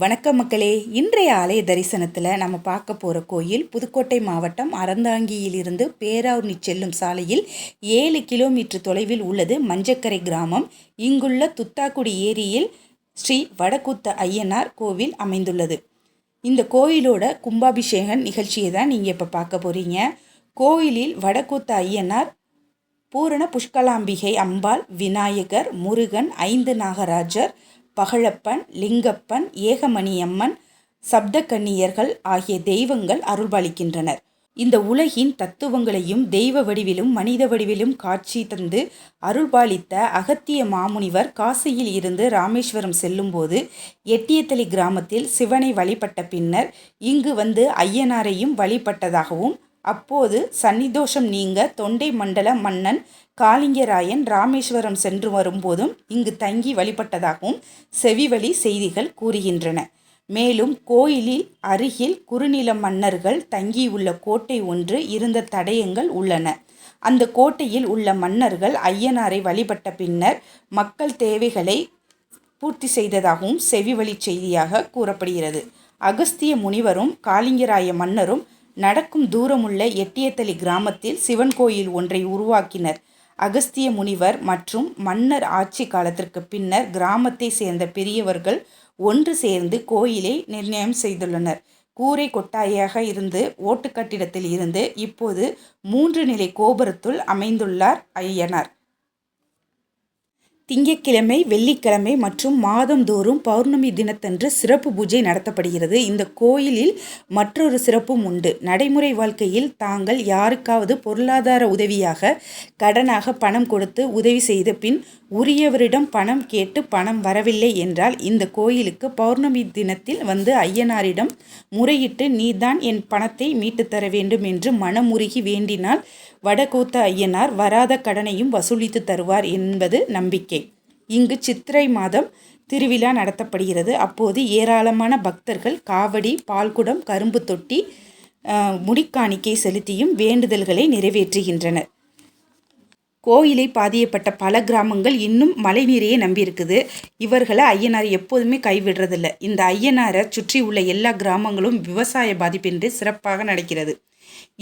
வணக்கம் மக்களே. இன்றைய ஆலய தரிசனத்தில் நம்ம பார்க்க போகிற கோயில் புதுக்கோட்டை மாவட்டம் அறந்தாங்கியிலிருந்து பேராவூர்னி செல்லும் சாலையில் ஏழு கிலோமீட்டர் தொலைவில் உள்ளது மஞ்சக்கரை கிராமம். இங்குள்ள துத்தாக்குடி ஏரியில் ஸ்ரீ வடக்குத்த ஐயனார் கோவில் அமைந்துள்ளது. இந்த கோயிலோட கும்பாபிஷேகன் நிகழ்ச்சியை தான் நீங்கள் இப்போ பார்க்க போகிறீங்க கோயிலில் வடக்குத்த ஐயனார் பூரண புஷ்கலாம்பிகை அம்பாள் விநாயகர் முருகன் ஐந்து நாகராஜர் பகழப்பன் லிங்கப்பன் ஏகமணியம்மன் சப்தக்கன்னியர்கள் ஆகிய தெய்வங்கள் அருள்பாலிக்கின்றனர். இந்த உலகின் தத்துவங்களையும் தெய்வ வடிவிலும் மனித வடிவிலும் காட்சி தந்து அருள்பாலித்த அகத்திய மாமுனிவர் காசியில் இருந்து ராமேஸ்வரம் செல்லும்போது எட்டியத்தளி கிராமத்தில் சிவனை வழிபட்ட பின்னர் இங்கு வந்து ஐயனாரையும் வழிபட்டதாகவும் அப்போது சன்னிதோஷம் நீங்க தொண்டை மண்டல மன்னன் காளிங்கராயன் ராமேஸ்வரம் சென்று வரும்போதும் இங்கு தங்கி வழிபட்டதாகவும் செவிவழி செய்திகள் கூறுகின்றன. மேலும் கோயிலில் அருகில் குறுநில மன்னர்கள் தங்கியுள்ள கோட்டை ஒன்று இருந்த தடயங்கள் உள்ளன. அந்த கோட்டையில் உள்ள மன்னர்கள் ஐயனாரை வழிபட்ட பின்னர் மக்கள் தேவைகளை பூர்த்தி செய்ததாகவும் செவிவழி செய்தியாக கூறப்படுகிறது. அகஸ்திய முனிவரும் காளிங்கராய மன்னரும் நடக்கும் தூரமுள்ள எட்டியத்தலி கிராமத்தில் சிவன் கோயில் ஒன்றை உருவாக்கினர். அகஸ்திய முனிவர் மற்றும் மன்னர் ஆட்சி காலத்திற்கு பின்னர் கிராமத்தை சேர்ந்த பெரியவர்கள் ஒன்று சேர்ந்து கோயிலை நிர்ணயம் செய்துள்ளனர். கூரை கொட்டாயாக இருந்து ஓட்டு கட்டிடத்தில் இருந்து இப்போது மூன்று நிலை கோபுரத்துள் அமைந்துள்ளார் ஐயனார். திங்கக்கிழமை வெள்ளிக்கிழமை மற்றும் மாதந்தோறும் பௌர்ணமி தினத்தன்று சிறப்பு பூஜை நடத்தப்படுகிறது. இந்த கோயிலில் மற்றொரு சிறப்பும் உண்டு. நடைமுறை வாழ்க்கையில் தாங்கள் யாருக்காவது பொருளாதார உதவியாக கடனாக பணம் கொடுத்து உதவி செய்த பின் உரியவரிடம் பணம் கேட்டு பணம் வரவில்லை என்றால் இந்த கோயிலுக்கு பௌர்ணமி தினத்தில் வந்து ஐயனாரிடம் முறையிட்டு நீதான் என் பணத்தை மீட்டு தர வேண்டும் என்று மனமுருகி வேண்டினால் வடகோத்த ஐயனார் வராத கடனையும் வசூலித்து தருவார் என்பது நம்பிக்கை. இங்கு சித்திரை மாதம் திருவிழா நடத்தப்படுகிறது. அப்போது ஏராளமான பக்தர்கள் காவடி பால்குடம் கரும்பு தொட்டி முடிக்காணிக்கை செலுத்தியும் வேண்டுதல்களை நிறைவேற்றுகின்றனர். கோயிலை பாதியப்பட்ட பல கிராமங்கள் இன்னும் மழை நீரையே நம்பியிருக்குது. இவர்களை ஐயனார் எப்போதுமே கைவிடுறதில்ல. இந்த ஐயனாரை சுற்றி உள்ள எல்லா கிராமங்களும் விவசாய பாதிப்பின்றி சிறப்பாக நடக்கிறது.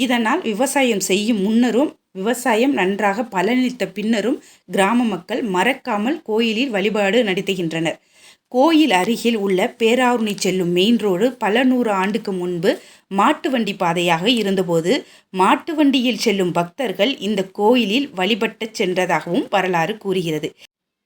இதனால் விவசாயம் செய்யும் முன்னரும் விவசாயம் நன்றாக பலனளித்த பின்னரும் கிராம மக்கள் மறக்காமல் கோயிலில் வழிபாடு நடத்துகின்றனர். கோயில் அருகில் உள்ள பேராவூர்ணி செல்லும் மெயின் ரோடு பல நூறு ஆண்டுக்கு முன்பு மாட்டு வண்டி பாதையாக இருந்தபோது மாட்டு வண்டியில் செல்லும் பக்தர்கள் இந்த கோயிலில் வழிபட்டு சென்றதாகவும் வரலாறு கூறுகிறது.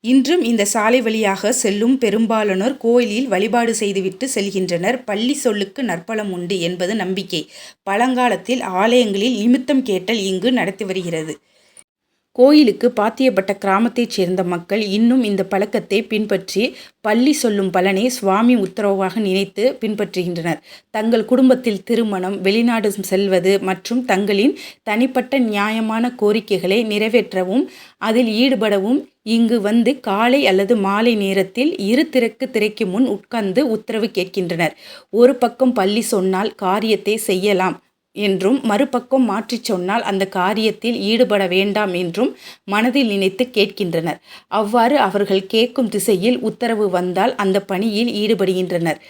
இன்றும் இந்த சாலை வழியாக செல்லும் பெரும்பாலானோர் கோயிலில் வழிபாடு செய்துவிட்டு செல்கின்றனர். பள்ளி சொல்லுக்கு நற்பலம் உண்டு என்பது நம்பிக்கை. பழங்காலத்தில் ஆலயங்களில் நிமித்தம் கேட்டல் இங்கு நடத்தி வருகிறது. கோயிலுக்கு பாத்தியப்பட்ட கிராமத்தைச் சேர்ந்த மக்கள் இன்னும் இந்த பழக்கத்தை பின்பற்றி பள்ளி சொல்லும் பலனை சுவாமி உத்தரவாக நினைத்து பின்பற்றுகின்றனர். தங்கள் குடும்பத்தில் திருமணம் வெளிநாடு செல்வது மற்றும் தங்களின் தனிப்பட்ட நியாயமான கோரிக்கைகளை நிறைவேற்றவும் அதில் ஈடுபடவும் இங்கு வந்து காலை அல்லது மாலை நேரத்தில் இரு திறக்கு திரைக்கு முன் உட்கார்ந்து உத்தரவு கேட்கின்றனர். ஒரு பக்கம் பள்ளி சொன்னால் காரியத்தை செய்யலாம் என்றும் மறுபக்கம் மாற்றிச் சொன்னால் அந்த காரியத்தில் ஈடுபட வேண்டாம் என்றும் மனதில் நினைத்து கேட்கின்றனர். அவ்வாறு அவர்கள் கேட்கும் திசையில் உத்தரவு வந்தால் அந்த பணியில் ஈடுபடுகின்றனர்.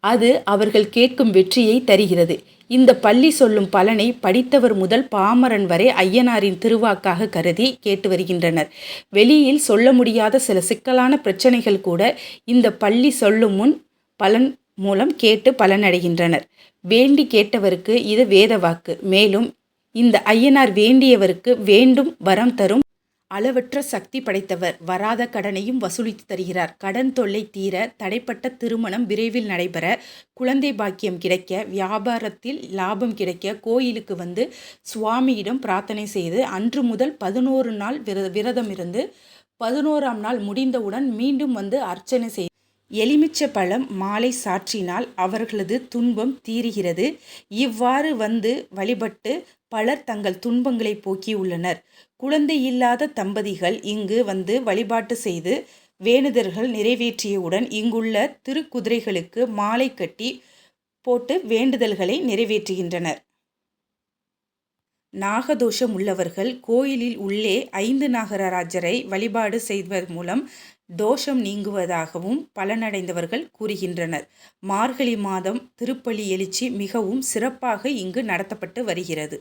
அது அவர்கள் கேட்கும் வெற்றியை தருகிறது. இந்த பள்ளி சொல்லும் பலனை படித்தவர் முதல் பாமரன் வரை ஐயனாரின் திருவாக்காக கருதி கேட்டு வருகின்றனர். வெளியில் சொல்ல முடியாத சில சிக்கலான பிரச்சனைகள் கூட இந்த பள்ளி சொல்லும் முன் பலன் மூலம் கேட்டு பலனடைகின்றனர். வேண்டி கேட்டவருக்கு இது வேத வாக்கு. மேலும் இந்த ஐயனார் வேண்டியவருக்கு வேண்டும் வரம் தரும் அளவற்ற சக்தி படைத்தவர். வராத கடனையும் வசூலித்து தருகிறார். கடன் தொல்லை தீர தடைப்பட்ட திருமணம் விரைவில் நடைபெற குழந்தை பாக்கியம் கிடைக்க வியாபாரத்தில் லாபம் கிடைக்க கோயிலுக்கு வந்து சுவாமியிடம் பிரார்த்தனை செய்து அன்று முதல் பதினோரு நாள் விர விரதம் இருந்து பதினோராம் நாள் முடிந்தவுடன் மீண்டும் வந்து அர்ச்சனை செய் எலுமிச்ச பழம் மாலை சாற்றினால் அவர்களது துன்பம் தீருகிறது. இவ்வாறு வந்து வழிபட்டு பலர் தங்கள் துன்பங்களை போக்கியுள்ளனர். குழந்தை இல்லாத தம்பதிகள் இங்கு வந்து வழிபாட்டு செய்து வேண்டுதல்கள் நிறைவேற்றியவுடன் இங்குள்ள திருக்குதிரைகளுக்கு மாலை கட்டி போட்டு வேண்டுதல்களை நிறைவேற்றுகின்றனர். நாகதோஷம் உள்ளவர்கள் கோயிலில் உள்ளே ஐந்து நாகராஜரை வழிபாடு செய்வதன் மூலம் தோஷம் நீங்குவதாகவும் பலனடைந்தவர்கள் கூறுகின்றனர். மார்கழி மாதம் திருப்பலி எழுச்சி மிகவும் சிறப்பாக இங்கு நடத்தப்பட்டு வருகிறது.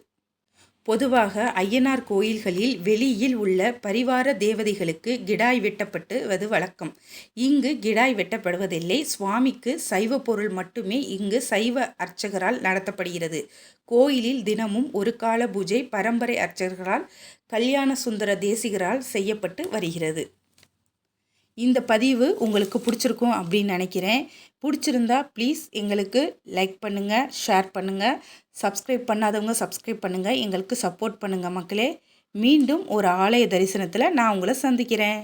பொதுவாக ஐயனார் கோயில்களில் வெளியில் உள்ள பரிவார தேவதைகளுக்கு கிடாய் வெட்டப்பட்டுவது வழக்கம். இங்கு கிடாய் வெட்டப்படுவதில்லை. சுவாமிக்கு சைவ பொருள் மட்டுமே இங்கு சைவ அர்ச்சகரால் நடத்தப்படுகிறது. கோயிலில் தினமும் ஒரு கால பூஜை பரம்பரை அர்ச்சகர்களால் கல்யாண சுந்தர தேசிகரால் செய்யப்பட்டு வருகிறது. இந்த பதிவு உங்களுக்கு பிடிச்சிருக்கும் அப்படின்னு நினைக்கிறேன். பிடிச்சிருந்தா ப்ளீஸ் எங்களுக்கு லைக் பண்ணுங்கள் ஷேர் பண்ணுங்கள் சப்ஸ்கிரைப் பண்ணாதவங்க சப்ஸ்கிரைப் பண்ணுங்கள் எங்களுக்கு சப்போர்ட் பண்ணுங்கள் மக்களே. மீண்டும் ஒரு ஆலய தரிசனத்தில் நான் உங்களை சந்திக்கிறேன்.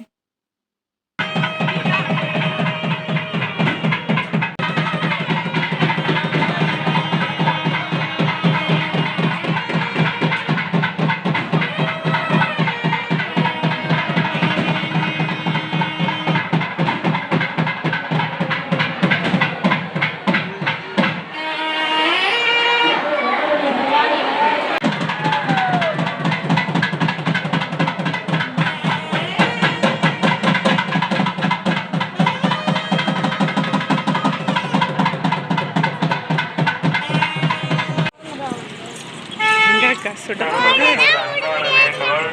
அன்பான வேண்டுகோள்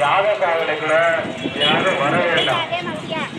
யாக சாதனைக்குள்ள யாரும் வர வேண்டாம்